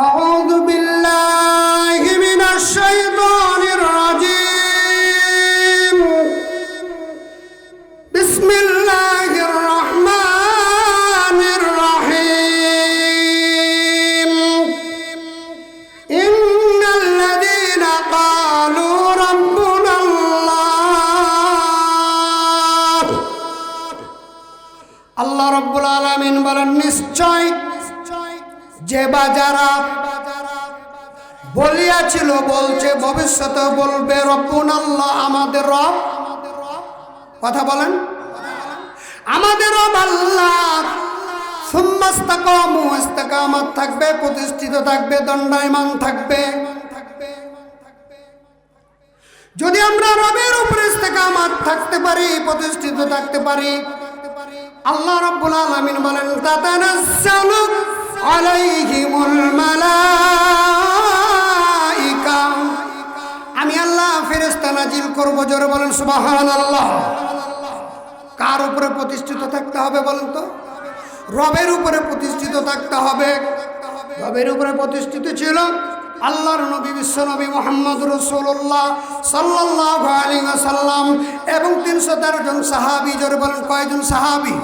Oh. ভবিষ্যতে বলবে, রব্বুন আল্লাহ আমাদের রব। কথা বলেন। আমাদের রব আল্লাহ। সুম্মাস্তাকামু থাকবে, প্রতিষ্ঠিত থাকবে, দণ্ডায়মান থাকবে। যদি আমরা রবের উপরে থাকতে পারি, প্রতিষ্ঠিত থাকতে পারি, আল্লাহ রাব্বুল আলামিন বলেন, তাতানাজ্জালু ফেরেশতা নাজিল করব, জোরে বলেন সুবাহান আল্লাহ কার উপরে প্রতিষ্ঠিত থাকতে হবে বলেন তো? রবের উপরে প্রতিষ্ঠিত থাকতে হবে। রবের উপরে প্রতিষ্ঠিত ছিল আল্লাহর নবী, বিশ্ব নবী মোহাম্মদ রসুল্লাহ সাল্লাহ আলী এবং তিনশো তেরো জন সাহাবি, জোরে বলেন, কয়জন সাহাবি?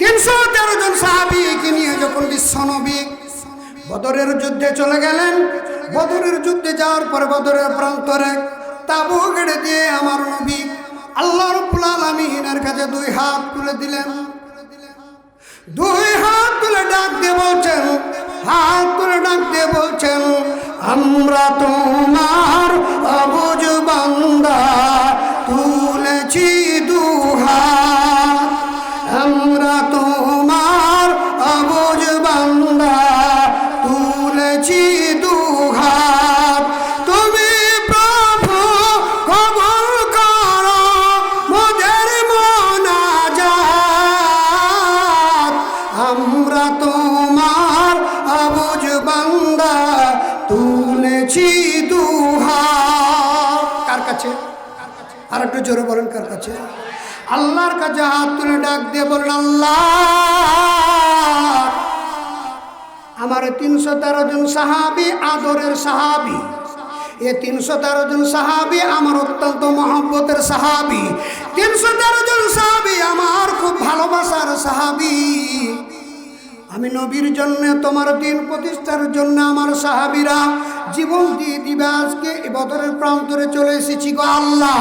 তিনশো তেরো জন সাহাবিকে নিয়ে যখন বিশ্ব নবী বদরের যুদ্ধে চলে গেলেন, বদরের যুদ্ধে যাওয়ার পরে বদরের প্রান্তরে আমার নবী আল্লাহ রব্বুল আলামিনের কাছে দুই হাত তুলে দিলেন। দুই হাত তুলে ডাক দিয়ে বলছেন, হাত তুলে ডাক দিয়ে বলছেন, আমরা তোমার অবুজ বান্দা তুলেছি। একটু জোরে বলেন কার কাছে? আল্লাহর কাছে হাত তুলে ডাক দিয়ে বলেন, আল্লাহ! আমার তিনশো তেরো জন সাহাবি, আদরের সাহাবি। এ তিনশো তেরো জন সাহাবি আমার অত্যন্ত মহব্বতের সাহাবি। তিনশো তেরো জন সাহাবি আমার খুব ভালোবাসার সাহাবি। আমি নবীর জন্য, তোমার দিন প্রতিষ্ঠার জন্য আমার সাহাবিরা জীবন দিয়ে দিবে আজকে বদরের প্রান্তরে চলে এসেছি গো আল্লাহ।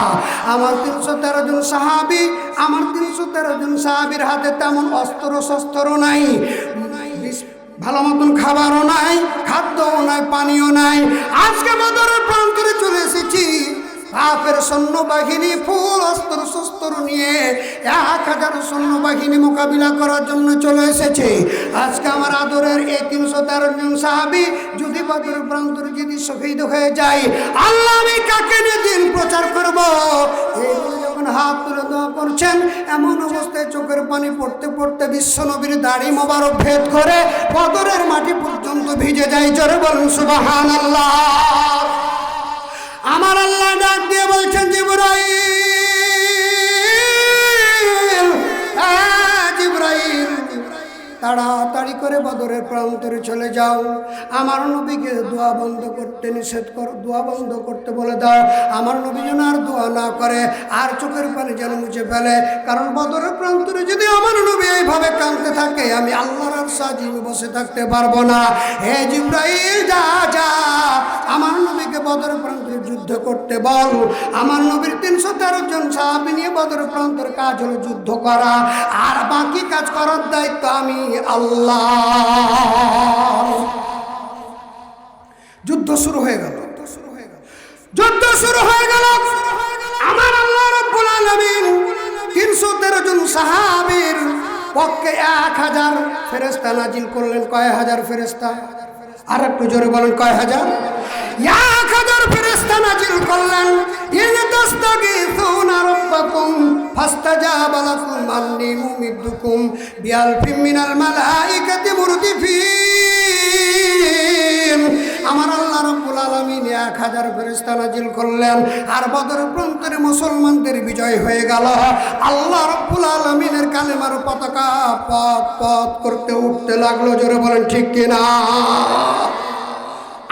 আমার তিনশো তেরো জন সাহাবি, আমার তিনশো তেরো জন সাহাবির হাতে তেমন অস্ত্র শস্ত্র নাই ভালো মতন খাবারও নাই, খাদ্যও নাই পানীয় নাই। আজকে বদরের প্রান্তরে চলে এসেছি। পাপের সৈন্যবাহিনী ফুল, অস্ত্র শস্ত্র নিয়ে এক হাজার সৈন্যবাহিনী মোকাবিলা করার জন্য চলে এসেছে। আজকে আমার আদরের এই তিনশো তেরো জন সাহাবি যদি বদর প্রান্তরে যদি শহীদ হয়ে যায়, আল্লাহ আমি কাকে দিন প্রচার করব? যখন হাত তুলে দেওয়া করছেন, এমন অবস্থায় চোখের পানি পড়তে পড়তে বিশ্ব নবীর দাড়ি মোবারক ভেদ করে বদরের মাটি পর্যন্ত ভিজে যায়। জোরে বলুন সুবাহান আল্লাহ আমার আল্লাহ ডাক দিয়ে বলছেন জিব্রাইল। তাড়াতাড়ি করে বদরের প্রান্তরে চলে যাও। আমার নবীকে দোয়া বন্ধ করতে নিষেধ কর, দোয়া বন্ধ করতে বলে দাও। আমার নবী যেন আর দোয়া না করে, আর চোখের পানি যেন মুছে ফেলে। কারণ বদরের প্রান্তরে যদি আমার নবী এইভাবে কাঁদতে থাকে, আমি আল্লাহর আর সাজিয়ে বসে থাকতে পারব না। হে জিব্রাইল, যা যা, আমার নবীকে বদরের প্রান্তরে যুদ্ধ করতে বল। আমার নবীর তিনশো তেরো জন সাহাবি নিয়ে বদরের প্রান্তরে কাজ হলো যুদ্ধ করা। আর বাকি কাজ করার দায়িত্ব আমি। আল্লাহ। যুদ্ধ শুরু হয়ে গেল। যুদ্ধ শুরু হয়ে গেল। আমার আল্লাহ রব্বুল আলামিন তিনশো তেরো জন সাহাবীর পক্ষে এক হাজার ফেরেস্তা নাজিল করলেন। কয় হাজার ফেরেস্তা আর একটু জোরে বলেন কয় হাজার? এক হাজার ফেরেস্তা নাজিল করলেন। ইন তাস্তাগীথুনা রাব্বাকুম ফাস্তাজাবা লাকুম আন্নী মুমিদ্দুকুম বিআলফিম মিনাল মালাইকাতি মুরদিফিন। আমার আল্লাহ রব্বুল আলমিন এক হাজার ফেরিস্তা নাজিল করলেন। আর বদর প্রান্তরে মুসলমানদের বিজয় হয়ে গেল। আল্লাহ রব্বুল আলমিনের কালেমার পতাকা পথ পথ করতে উঠতে লাগল। জোরে বলেন, ঠিক কিনা?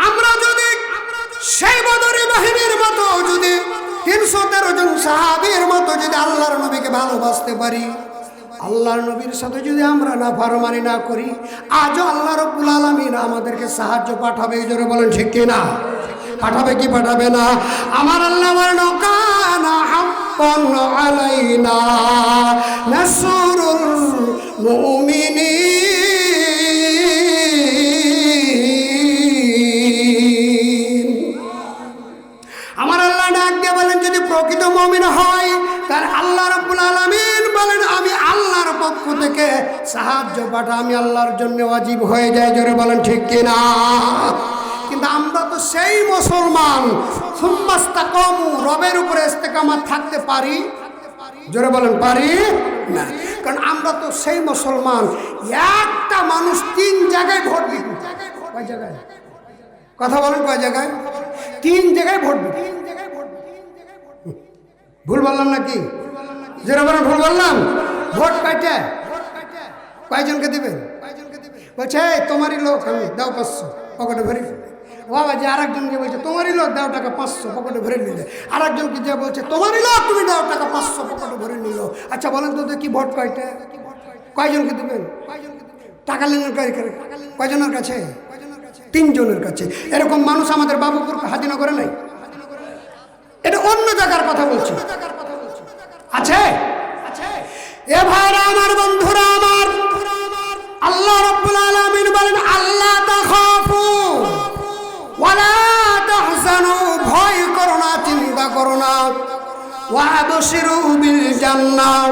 আমরা যদি সেই বদরি বাহিনীর মতো যদি তিনশো তেরো জন সাহাবির মতো যদি আল্লাহর নবীকে ভালোবাসতে পারি আল্লাহর নবীর সাথে যদি আমরা না ফারমানি না করি, আজও আল্লাহ রব্বুল আলমিন আমাদেরকে সাহায্য পাঠাবে, এই জন্য বলেন, ঠিক কিনা? পাঠাবে কি পাঠাবে না? আমার আল্লাহ মুমিনিন। আমার আল্লাহ ডাক দিয়ে বলেন, যদি প্রকৃত মমিন হয় তার আল্লাহ রব্বুল আলমিন বলেন, আমি আল্লাহর পক্ষ থেকে সাহায্য পাঠা, আমি আল্লাহর জন্য অজীব হয়ে যায়, জোরে বলেন ঠিক কিনা কিন্তু আমরা তো সেই মুসলমান। সুম্মাস্তা কমু রবের উপরে ইস্তেকামাত থাকতে পারি? জোরে বলেন, পারি? না। কারণ আমরা তো সেই মুসলমান। একটা মানুষ তিন জায়গায় ভোট কয় জায়গায়? কথা বলেন, কয় জায়গায়? তিন জায়গায় ভোট দিত। ভুল বললাম নাকি? বলেন ভুল বললাম। ভোট কয়টা কয়জনকে দিবেন? বলছে তোমারই লোক আমি, দাও পাঁচশো, পকেটে ভরে বাবা যে আরেকজনকে বলছে, তোমারই লোক, দাও টাকা পাঁচশো, পকেটে ভরে নিলে আরেকজনকে যে বলছে, তোমারই লোক, তুমি দাও টাকা পাঁচশো, পকেটে ভরে নিল আচ্ছা বলেন তো কি ভোট কয়টা কয়জনকে দিবেন? টাকা লেনের কয়জনের কাছে? তিনজনের কাছে। এরকম মানুষ আমাদের বাবুপুর করে নাই? এটা অন্য জায়গার কথা বলছি। আছে? এ ভাইরা আমার বন্ধুরা আমার। আল্লাহ রব্বুল আলামিন বলেন আল্লাহ তাখাফু। ওয়ালা তাহজানু। ভয় করো না চিন্তা করো না। ওয়াবশিরু বিল জান্নাহ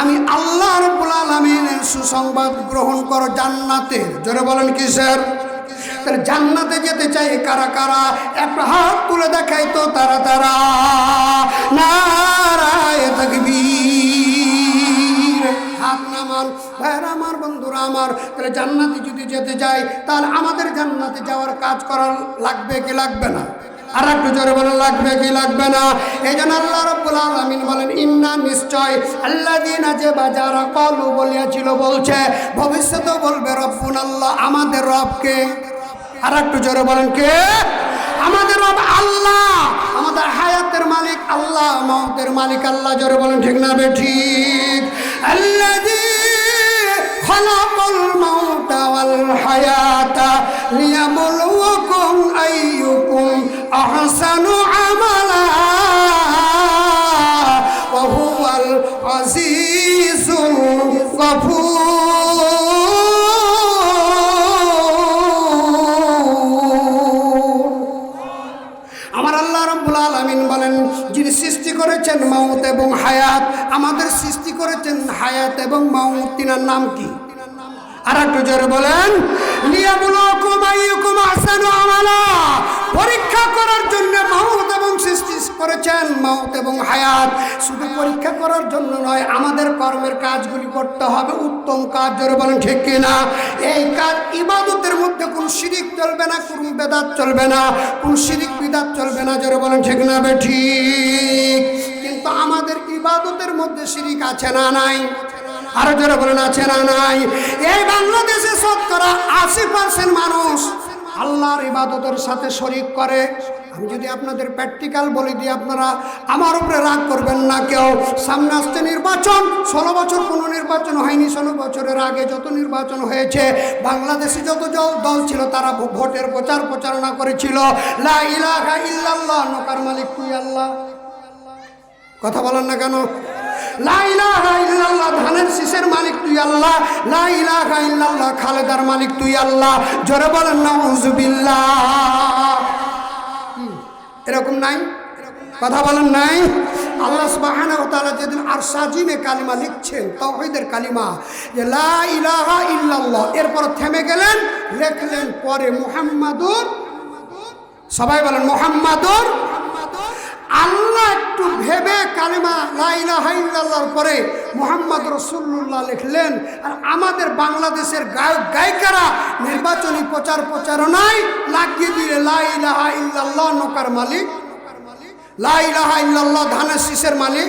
আমি আল্লাহ রব্বুল আলামিনের সুসংবাদ গ্রহণ করো জান্নাতের। জোরে বলেন কিসের? তাহলে জান্নাতে যেতে চাই, কারা কারা? একটা হাত তুলে দেখাই তো তারা তারা। নারায় ভাইরা আমার, বন্ধুরা আমার, তাহলে জান্নাতে যদি যেতে যাই তাহলে আমাদের জান্নাতে যাওয়ার কাজ করা লাগবে কি লাগবে না? আর একটু জোরে বলেন, লাগবে কি লাগবে না? এই জন্য আল্লাহ রব্বুল আলামিন বলেন, ইন্না নিশ্চয় আল্লাহ দিন যে বাজারা কলু বলিয়াছিল বলছে ভবিষ্যতে বলবে রব্বুন আল্লাহ আমাদের রবকে। আর একটু জোরে বলেন কে? আমাদের রব আল্লাহ, আমাদের হায়াতের মালিক আল্লাহ, মতের মালিক আল্লাহ, জোরে বলেন ঠিক না বে ঠিক? আল্লাহ খলাকল মাউতা ওয়াল হায়াতা লিয়াবলুকুম আইয়ুকুম আহসানু করেছেন মাউত এবং হায়াত। আমাদের সৃষ্টি করেছেন হায়াত এবং মাউত। তিনার নাম কি? আর একটু জোরে বলেন। পরীক্ষা করার জন্য মাউত এবং সৃষ্টি করেছেন মাউত এবং হায়াত। শুধু পরীক্ষা করার জন্য নয়, আমাদের কর্মের কাজগুলি করতে হবে। উত্তম কাজ, জোরে বলেন ঠিক কিনা? এই কাজ ইবাদতের মধ্যে কোন শিরিক চলবে না, কোন বেদাত চলবে না, কোন শিরিক বিদাত চলবে না, জোরে বলেন ঠিক না বে ঠিক কিন্তু আমাদের ইবাদতের মধ্যে শিরিক আছে না নাই? আরও জোরে বলেন, আছে না নাই? এই বাংলাদেশে শতকরা আশি পার্সেন্ট মানুষ আল্লাহর ইবাদতের সাথে শরিক করে। আমি যদি আপনাদের প্র্যাকটিক্যাল বলে দিই আপনারা, আমার উপরে রাগ করবেন না কেউ। সামনে আসছে নির্বাচন, ষোলো বছর কোনো নির্বাচন হয়নি, ষোলো বছরের আগে যত নির্বাচন হয়েছে, বাংলাদেশে যত দল ছিল তারা ভোটের প্রচার প্রচারণা করেছিল। লা ইলাহা ইল্লাল্লাহ, নকার মালিক আল্লাহ। কথা বলেন না কেন? ধানের শীষের মালিক তুই আল্লাহ। লা ইলাহা ইল্লাল্লাহ, খালেদার মালিক তুই আল্লাহ। জোরে বলেন নাউজুবিল্লাহ কি? এরকম নাই? কথা বলেন নাই? আল্লাহ সুবহানাহু ওয়া তাআলা যেদিন আরশাজিমে কালিমা লিখছেন, তাওহীদের কালিমা, যে লা ইলাহা ইল্লাল্লাহ, এরপর থেমে গেলেন, লিখলেন পরে মুহাম্মাদুর, সবাই বলেন মুহাম্মাদুর আল্লাহ একটু ভেবে কালিমা লাইলাহাইল্লাহর পরে মোহাম্মদ রসুল্লাহ লিখলেন, আর আমাদের বাংলাদেশের গায়ক, গায়িকারা নির্বাচনী প্রচার প্রচারণায় লাগিয়ে দিলে লাইলাহা ইল্লাল্লাহ নৌকার মালিক লাইলাহা ইল্লাহ ধানের শীষের মালিক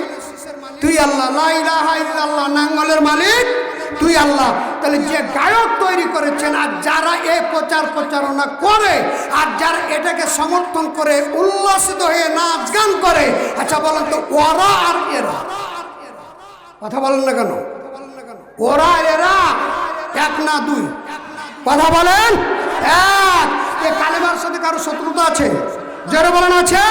তুই আল্লাহ ইল্লাল্লাহ নাঙ্গলের মালিক, তুই আল্লাহ। তাহলে যে গায়ক তৈরি করেছেন, আর যারা এই প্রচার প্রচারণা করে, আর যারা এটাকে সমর্থন করে, উল্লাসিত হয়ে নাচ গান করে আচ্ছা বলেন তো, ওরা আর এরা? কথা বলেন না কেন? ওরা, এরা? এক না দুই? কথা বলেন? এক। এ কালেমার সাথে কারও শত্রুতা আছে? যারা বলেন আছে,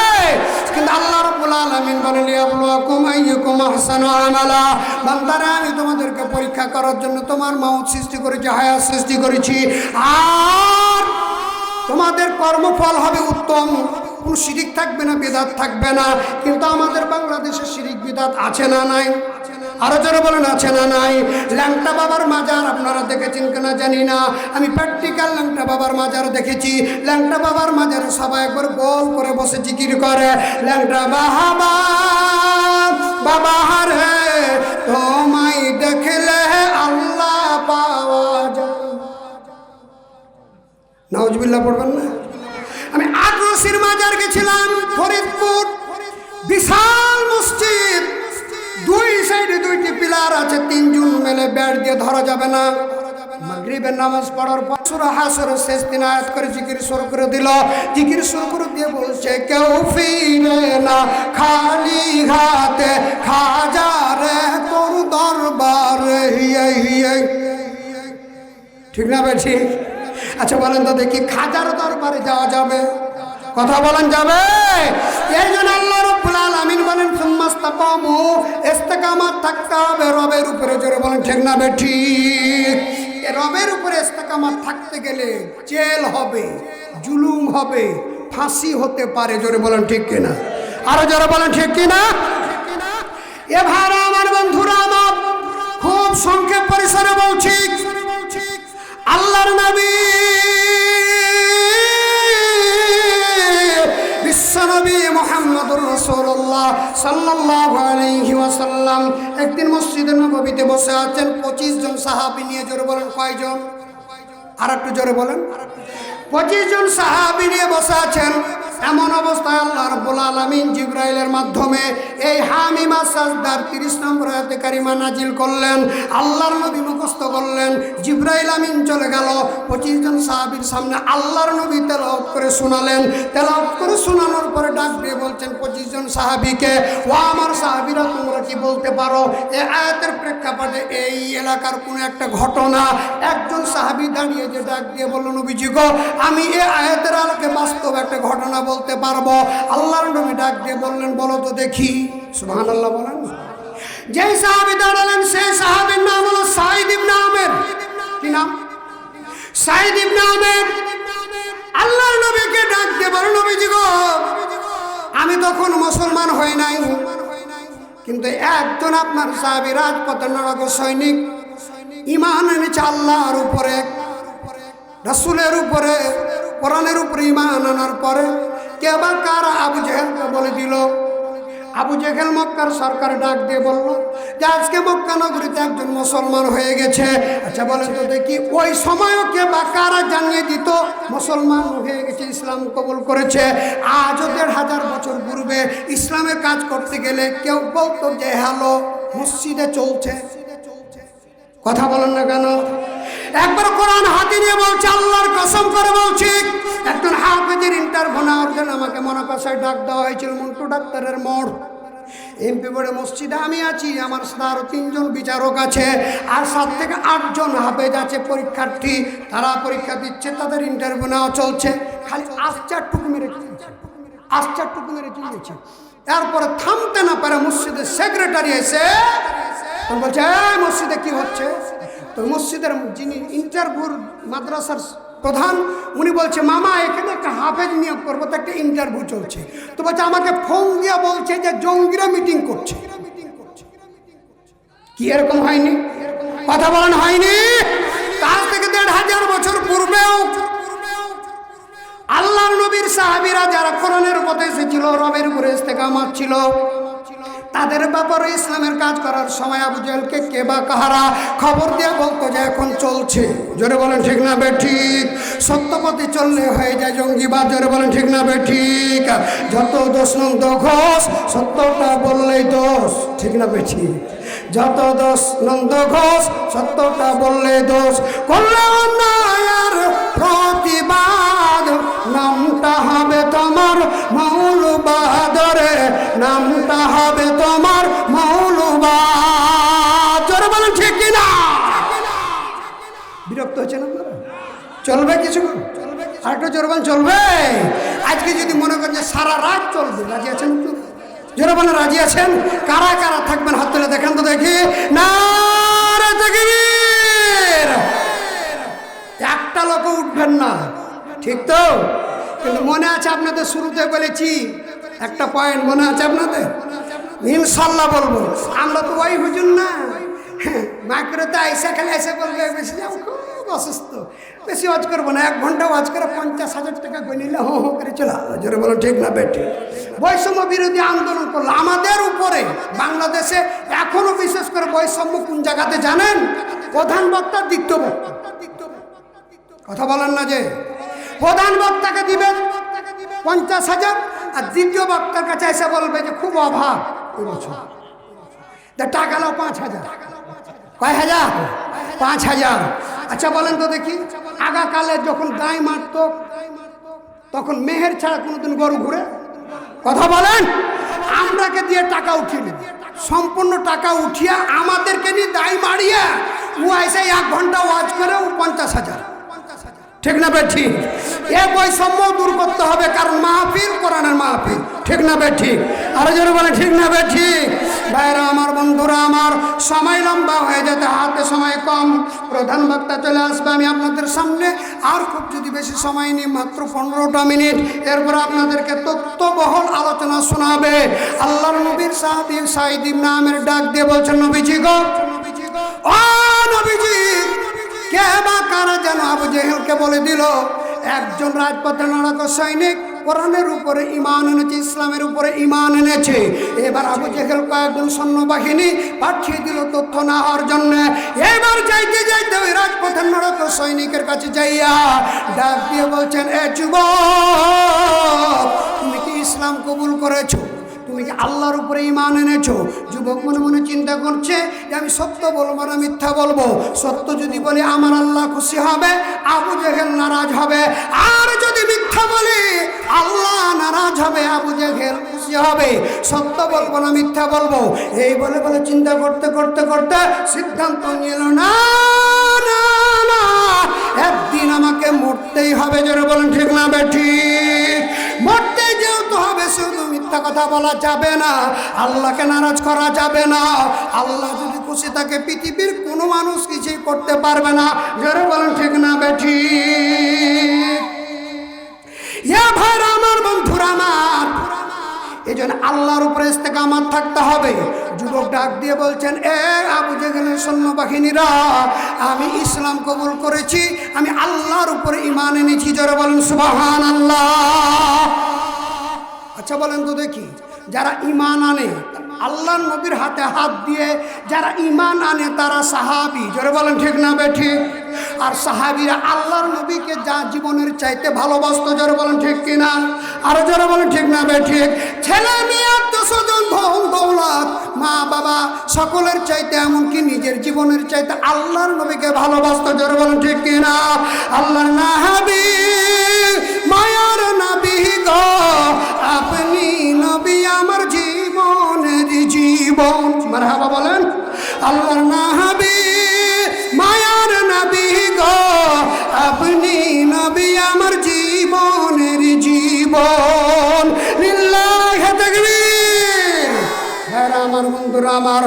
কিন্তু আল্লাহ রাব্বুল আলামিন বলেন, লিয়াবলুয়াকুম আইয়ুকুম আহসানু আমালা। বান্দারা, আমি তোমাদেরকে পরীক্ষা করার জন্য তোমার মাউত সৃষ্টি করেছি, হায়াত সৃষ্টি করেছি। আর তোমাদের কর্মফল হবে উত্তম। কোনো শিরিক থাকবে না, বেদাত থাকবে না। কিন্তু আমাদের বাংলাদেশে শিরিক, বিদাত আছে না নাই? আরও যারা বলেন, আছে না নাই? ল্যাংটা বাবার মাজার, আপনারা দেখেছেন কিনা জানি না। আমি প্র্যাকটিক্যাল ল্যাংটা বাবার মাজার দেখেছি। ল্যাংটা বাবার মাজারে সবাই একবার গোল করে বসে জিকির করে। ল্যাংটা, বাহাবা, বাবা তোমায় দেখলে আল্লাহ পাওয়া যায়। পড়বেন না? আমি আগ্রসির মাজার গেছিলাম ফরিদপুর। বিশাল পিলার আছে, তিনজন মেলে ব্যাট দিয়ে ধরা যাবে না। মাগরিবের নামাজ পড়ার পর সুরা হাসর শেষ দিন আয়াত করে জিকির শুরু করে দিল। জিকির শুরু করে দিয়ে বলছে, কেউ ফিরে না, খালি হাতে খাজা রে, তোর দরবারে হিয়ে হিয়ে ঠিক না ঠিক? আচ্ছা বলেন তো দেখি, খাজার দরবারে যাওয়া যাবে? কথা বলেন যাবে? সুম্মাস্তাকামু ইস্তেকামাত থাকতে হবে রবের উপরে। জোরে বলেন, ঠিক না বে, ঠিক। রবের উপরে ইস্তেকামাত থাকতে গেলে জেল হবে, জুলুম হবে, ফাঁসি হতে পারে। জোরে বলেন, ঠিক কিনা? আরও জোরে বলেন, ঠিক কিনা? এ ভাইরা আমার বন্ধুরা, আমার খুব সংক্ষেপ পরিসরে বলছি, আল্লাহর নবী একদিন মসজিদের নবীতে বসে আছেন। পঁচিশ জন সাহাবি নিয়ে জোরে বলেন, কয়জন? আর একটু জোরে বলেন। পঁচিশ জন সাহাবি নিয়ে বসে আছেন। অবস্থায় আল্লাহ রব্বুল আলমিন জিব্রাইলের মাধ্যমে এই হামিমা সাজদার তিরিশ নম্বর আয়াতে কারিমা নাজিল করলেন, আল্লাহর নবী মুখস্থ করলেন, জিব্রাইল আমিন চলে গেল, পঁচিশ জন সাহাবির সামনে আল্লাহর নবী তেলাওয়াত করে শোনালেন। তেলাওয়াত করে শোনানোর পরে ডাক দিয়ে বলছেন, পঁচিশ জন সাহাবিকে, ও আমার সাহাবিরা, তোমরা কি বলতে পারো, এ আয়াতের প্রেক্ষাপটে এই এলাকার কোনো একটা ঘটনা? একজন সাহাবি দাঁড়িয়ে যে ডাক দিয়ে বলল, নবীজি গো, আমি এ আয়াতের আলোকে বাস্তব একটা ঘটনা বলতে পারব আল্লাহর নবী ডাক দিয়ে বললেন, বলো তো দেখি। সুবহান আল্লাহ বলেন যেই সাহাবি দাঁড়ালেন, সেই সাহাবির নাম হলো সাইদ ইবনে আমের। কি নাম? সাইদ ইবনে আমের। আল্লাহর নবীকে ডাক দিয়ে বলো, নবীজি গো, আমি তখন মুসলমান হই নাই। কিন্তু একজন আপনার সাহাবি রাজপথের নরক সৈনিক ইমান এনেছে আল্লাহর উপরে, রাসুলের উপরে, কোরআনের উপরে ইমান আনার পরে। কে কারা আবু জেহেলকে বলে দিল? আবু জেহেল মক্কার সরকার ডাক দিয়ে বলল, যে আজকে মক্কা একজন মুসলমান হয়ে গেছে। আচ্ছা বলেন তো দেখি, ওই সময়ও কে বা কারা জানিয়ে দিত, মুসলমান হয়ে গেছে, ইসলাম কবুল করেছে। আজও দেড় হাজার বছর পূর্বে ইসলামের কাজ করতে গেলে কেউ বলতো যে, হ্যালো, মসজিদে চলছে। কথা বলেন না কেন? একবার কোরআন হাতে নিয়ে বলছে আল্লাহর ইন্টারভিউ নেওয়ার জন্য আমাকে মনাকাশায় ডাক দেওয়া হয়েছিল, মন্টু ডাক্তারের মোড়। এমপি বোর্ডে মসজিদে আমি আছি, আমার সাথে তিনজন বিচারক আছে, আর সাত থেকে আটজন হাফেজ আছে, পরীক্ষার্থী। তারা পরীক্ষা দিচ্ছে, তাদের ইন্টারভিউ নেওয়া চলছে। খালি আশ্চারটুকু মেরে চিনছে আশ্চারটুকু মেরে চিনেছে। তারপরে থামতে না পারে মসজিদের সেক্রেটারি এসে বলছে মসজিদে কি হচ্ছে? তো মসজিদের যিনি ইন্টারভিউর মাদ্রাসার প্রধান, উনি বলছে, মামা, এখানে একটা হাফেজ নিয়োগ করব, তো একটা ইন্টারভিউ চলছে। তো বলছে, আমাকে ফোন দিয়ে বলছে যে জঙ্গিরা মিটিং করছে। কি এরকম হয়নি? কথা বলেন হয়নি? তার থেকে দেড় হাজার বছর পূর্বেও আল্লাহ নবীর সাহাবিরা যারা কোরআনের পথে এসেছিল রবের উপরে ইস্তেকামাত ছিল তাদের ব্যাপারে ইসলামের কাজ করার সময় আবু জেলকে কে বা কাহারা খবর দেওয়া বলতো যে এখন চলছে। জোরে বলেন, ঠিক না বে ঠিক? সত্যপথে চললে হয়ে যায় জঙ্গিবাদ, জোরে বলেন, ঠিক না বে ঠিক? যত দোষ নন্দ ঘোষ, সত্যটা বললেই দোষ, ঠিক না বে ঠিক? যত দোষ নন্দ ঘোষ, সত্যটা বললে দোষ। করলে অন্যায়ের প্রতিবাদ, নামটা হবে তোমার মৌলবাদরে। নামটা হবে তোমার জোরে বলেন, ঠিক কিনা? বিরক্ত হচ্ছে না? চলবে কিছু আরেকটা জোরে বলেন, চলবে? আজকে যদি মনে করেন যে সারা রাত চলবে, রাজি আছেন? জোরে বলেন, রাজি আছেন? কারা কারা থাকবেন হাত তুলে দেখেন তো দেখি। না! একটা লোক উঠবেন না। ঠিক তো? কিন্তু মনে আছে আপনাদের শুরুতে বলেছি, একটা পয়েন্ট মনে আছে আপনাদের? ইনশাল্লাহ বলব। আমরা তো ওই হুজুর না। মাইক্রোতে আইসা খালি এসে বলবে, বেশি খুব অসুস্থ। বেশি ওয়াজ করব না, এক ঘণ্টা ওয়াজ করে পঞ্চাশ হাজার টাকা নিলে হো হো করে চলে জোরে বলো, ঠিক না বেঠি বৈষম্য বিরোধী আন্দোলন করল। আমাদের উপরে, বাংলাদেশে এখনও বিশেষ করে বৈষম্য কোন জায়গাতে জানেন? প্রধান বক্তা দ্বিতীয় বক্তা। কথা বলেন না যে। প্রধান বক্তাকে দিবে পঞ্চাশ হাজার, আর দ্বিতীয় বক্তার কাছে এসে বলবে যে খুব অভাব। এই বছর। টাকা নাও পাঁচ হাজার। কয় হাজার? পাঁচ হাজার। আচ্ছা বলেন তো দেখি। আগাকালে যখন গায়ে মারত, তখন মেহের ছাড়া কোনোদিন গরু ঘুরে? কথা বলেন। আমরাকে দিয়ে টাকা উঠিয়ে সম্পূর্ণ টাকা উঠিয়ে আমাদেরকে নিয়ে দায় মারিয়ে ও এসে এক ঘণ্টা ওয়াজ করে ও পঞ্চাশ হাজার। ঠিক না ঠিক? এ বৈষম্য দূর করতে হবে, কারণ মাহফিল কোরআনের মাহফিল। ঠিক না ঠিক? আরও জোরে বলে ঠিক না ঠিক? ভাইরা আমার, বন্ধুরা আমার, সময় লম্বা হয়ে যেতে হাতে সময় কম। প্রধান বক্তা চলে আসবে, আমি আপনাদের সামনে। আর খুব যদি বেশি সময় নিই, মাত্র পনেরোটা মিনিট। এরপর আপনাদেরকে তথ্যবহল আলোচনা শোনাবে। আল্লাহর নবীর সাহাবিব সাইদিব নামের ডাক দিয়ে বলছেন, নবীজি গো। ও নবীজি কে বা কারা যেন আবু জেহেলকে বলে দিল? একজন রাজপথে লড়াক সৈনিক কোরআনের উপরে ইমান এনেছে, ইসলামের উপরে ইমান এনেছে। এবার আবু জেহেল কয়েকজন সৈন্যবাহিনী পাঠিয়ে দিল তথ্য না হওয়ার জন্য। এবার যাইতে যাইতে ওই রাজপথের লড়াক সৈনিকের কাছে যাইয়া ডাক দিয়ে বলছেন, এ যুবক, তুমি কি ইসলাম কবুল করেছ? তুমি কি আল্লাহর উপরে ইমান এনেছো? যুবক মনে মনে চিন্তা করছে যে আমি সত্য বলব না মিথ্যা বলব? সত্য যদি বলি আমার আল্লাহ খুশি হবে, আবু জেহেল নারাজ হবে। আর যদি মিথ্যা বলি আল্লাহ নারাজ হবে, আবু জেহেল খুশি হবে। সত্য বলব না মিথ্যা বলব? এই বলে বলে চিন্তা করতে করতে করতে সিদ্ধান্ত নিল, না একদিন আমাকে মরতেই হবে। যেন বলেন, ঠিক না বেঠি মরতে হবে শুধু মিথ্যা কথা বলা যাবে না। আল্লাহকে নারাজ করা যাবে না। আল্লাহ যদি খুশি থাকে, পৃথিবীর কোনো মানুষ কিছুই করতে পারবে না। যারা বলেন, ঠিক না বেঠি ইয়া আমার বন্ধুরা আমার, এই জন্য আল্লাহর উপরে ইস্তেকামাত থাকতে হবে। যুবক ডাক দিয়ে বলছেন, এ আবু জেগেলের সৈন্যবাহিনীরা, আমি ইসলাম কবুল করেছি, আমি আল্লাহর উপরে ইমান এনেছি। যারা বলেন সুবাহান আল্লাহ আচ্ছা বলেন তো দেখি, যারা ইমান আনে, আল্লাহ নবীর হাতে হাত দিয়ে যারা ইমান আনে, তারা সাহাবি। জোরে বলেন ঠিক না বে ঠিক আর সাহাবিরা আল্লাহর নবীকে যা জীবনের চাইতে ভালোবাসতো, জোরে বলেন ঠিক কিনা? আরও জোরে বলেন ঠিক না বে ঠিক ছেলে মেয়ে, আত্মস্বজন, ধন দৌলত, মা বাবা সকলের চাইতে, এমনকি নিজের জীবনের চাইতে আল্লাহর নবীকে ভালোবাসতো, জোরে বলেন ঠিক কিনা? আল্লাহর নাহাবি মায়ার নবী গো আমার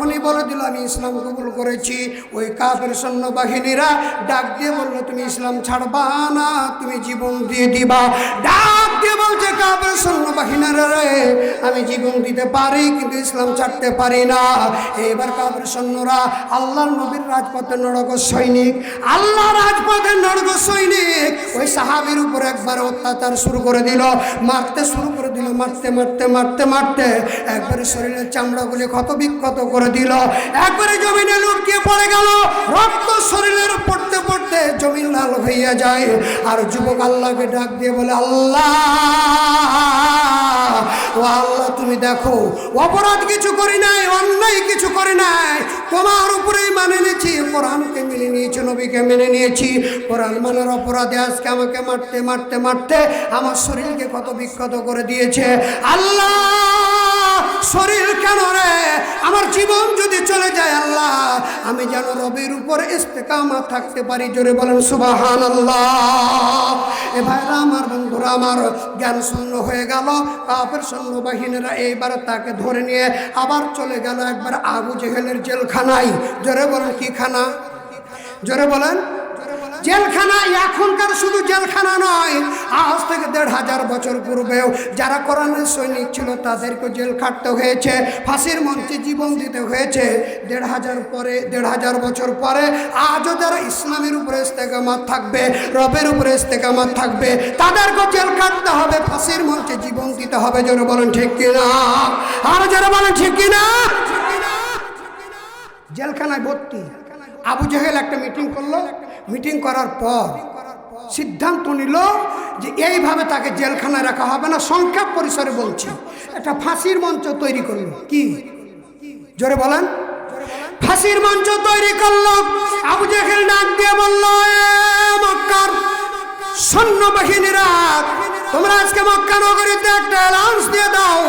যখনই বলে দিল, আমি ইসলাম কবুল করেছি। ওই কাফের সৈন্যবাহিনীরা ডাক দিয়ে বলল, তুমি ইসলাম ছাড়বা না, তুমি জীবন দিয়ে দিবা। ডাক দিয়ে বলছে কাফের সৈন্যবাহিনীরা, রে, আমি জীবন দিতে পারি, কিন্তু ইসলাম ছাড়তে পারি না। এবার কাফের সৈন্যরা আল্লাহর নবীর রাজপথের নরক সৈনিক, আল্লাহ রাজপথের নরক সৈনিক, ওই সাহাবির উপর একবার অত্যাচার শুরু করে দিল, মারতে শুরু করে দিল, মারতে মারতে মারতে মারতে। একবারে শরীরের চামড়াগুলি ক্ষত বিক্ষত করে দিল। একবারে জমিনে লুটকিয়ে পড়ে গেল। রক্ত শরীরের পড়তে পড়তে জমিন লাল হইয়া যায়। আর যুবক আল্লাহকে ডাক দিয়ে বলে, আল্লাহ! ও আল্লাহ, তুমি দেখো, অপরাধ কিছু করি নাই, অন্যায় কিছু করি নাই। তোমার উপরেই মানে নিয়েছি, কোরআনকে মেনে নিয়েছি, নবীকে মেনে নিয়েছি। কোরআন মানার অপরাধে আজকে আমাকে মারতে মারতে মারতে আমার শরীরকে কত বিক্ষত করে দিয়েছে। আল্লাহ, শরীর কেন রে? আমার জীবন যদি চলে যায়, আল্লাহ, আমি যেন রবির উপর ইস্তেকামা থাকতে পারি। জোরে বলেন সুবাহান আল্লাহ এ ভাইরা আমার বন্ধুরা, আমার জ্ঞান শূন্য হয়ে গেল। কাপের সৈন্যবাহিনীরা এইবার তাকে ধরে নিয়ে আবার চলে গেল একবার আবু জেহেলের জেলখানায়। জোরে বলেন কি খানা? জোরে বলেন। জেলখানা, এখনকার শুধু জেলখানা নয়, আজ থেকে দেড় হাজার বছর পূর্বেও যারা কোরআনের সৈনিক ছিল, তাদেরকে জেল খাটতে হয়েছে, ফাঁসির মঞ্চে জীবন দিতে হয়েছে। দেড় হাজার পরে, দেড় হাজার বছর পরে, আজও যারা ইসলামের উপরে ইস্তেকামাত থাকবে, রবের উপরে ইস্তেকামাত থাকবে, তাদেরকে জেল কাটতে হবে, ফাঁসির মঞ্চে জীবন দিতে হবে, যেন বলেন ঠিক কিনা? আর যারা বলেন ঠিক কিনা? জেলখানায় ভর্তি। আবু জাহেল একটা মিটিং করল। মিটিং করার পর সিদ্ধান্ত নিল যে এইভাবে তাকে জেলখানায় রাখা হবে না, সংক্ষেপ পরিসরে বলছি। একটা ফাঁসির মঞ্চ তৈরি করল। কি? জোরে বলেন। ফাঁসির মঞ্চ তৈরি করল। আবু জাহেল ডাক দিয়ে বলল, "এ মক্কার সৈন্যবাহিনীরা তোমরা আজকে মক্কা নগরীতে একটা অ্যালাউন্স দিয়ে দাও।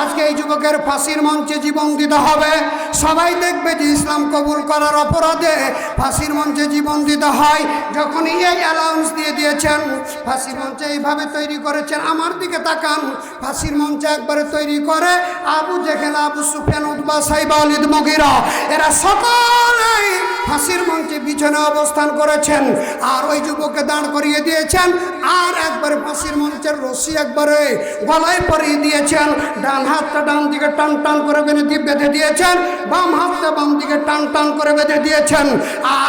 আজকে এই যুবকের ফাঁসির মঞ্চে জীবন দিতে হবে। সবাই দেখবে যে ইসলাম কবুল করার অপরাধে ফাঁসির মঞ্চে জীবন দিতে হয়। যখনই এই অ্যালাউন্স দিয়ে দিয়েছেন, ফাঁসির মঞ্চে এইভাবে তৈরি করেছেন, আমার দিকে তাকান। ফাঁসির মঞ্চে একবারে তৈরি করে আবু জেখেল আবু সুফিয়ান উদ্বা সাইবা অলিদ মগিরা, এরা সকলেই ফাঁসির মঞ্চে পিছনে অবস্থান করেছেন। আর ওই যুবককে দাঁড় করিয়ে দিয়েছেন। আর একবারে ফাঁসির মঞ্চের রশি একবারে গলায় পরিয়ে দিয়েছেন। ডান হাতটা ডান দিকে টান টান করে বেঁধে দিয়ে বেঁধে দিয়েছেন। বাম হাতটা বাম দিকে টান টান করে বেঁধে দিয়েছেন।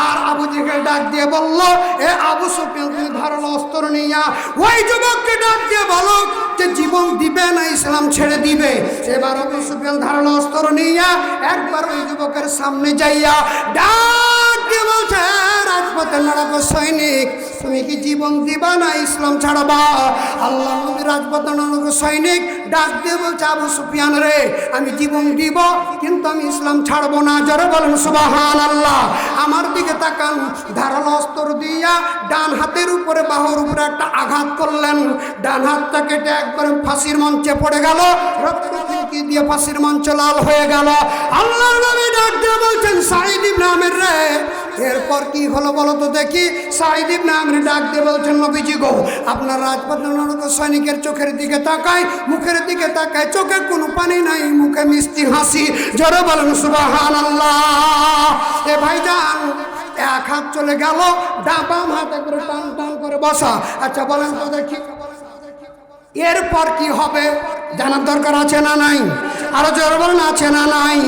আর আবু জিকে ডাক দিয়ে বলল, এ আবু সুফিয়ান, তুমি ধারালো অস্ত্র নিয়া ওই যুবককে ডাক দিয়ে বলো যে জীবন দিবে না, ইসলাম ছেড়ে দিবে। এবার আবু সুফিয়ান ধারালো অস্ত্র নিয়া একবার ওই যুবকের সামনে যাইয়া ডাক দিয়ে বলছে, রাজপথের লড়াকু সৈনিক, তুমি কি জীবন দিবা না, ইসলাম ছাড়বা? আল্লাহ সৈনিক ডাক দিয়ে বলছে, আবু সুফিয়ান রে, আমি জীবন দিব, কিন্তু আমি ইসলাম ছাড়বো না। জোরে বলেন সুবাহান আল্লাহ আমার দিকে তাকান। ধারালো অস্ত্র দিয়া ডান হাতের উপরে বাহুর উপরে একটা আঘাত করলেন। ডান হাতটা কেটে একবারে ফাঁসির মঞ্চে পড়ে গেল। রক্ত দিয়ে ফাঁসির মঞ্চ লাল হয়ে গেল। আল্লাহ নবী ডাক দিয়ে বলছেন সাইদ ইবনে আমের রে। এরপর কি হলো বলো তো দেখি। সাইদ ইবনে আমের ডাক দিয়ে বলছেন, নবীজি গো, আপনার রাজপথ নরক সৈনিকের চোখের দিকে তাকায়, মুখের দিকে তাকায় চোখে কোনো পানি নাই, মুখে মিষ্টি হাসি। জোরে বলেন সুবাহান আল্লাহ এ ভাইজান এক হাত চলে গেল, ডাবাম হাতে করে টান টান করে বসা। আচ্ছা বলেন তো দেখি। এরপর কি হবে? জানার দরকার আছে না নাই? আরও জোর বলেন, আছে না নাই?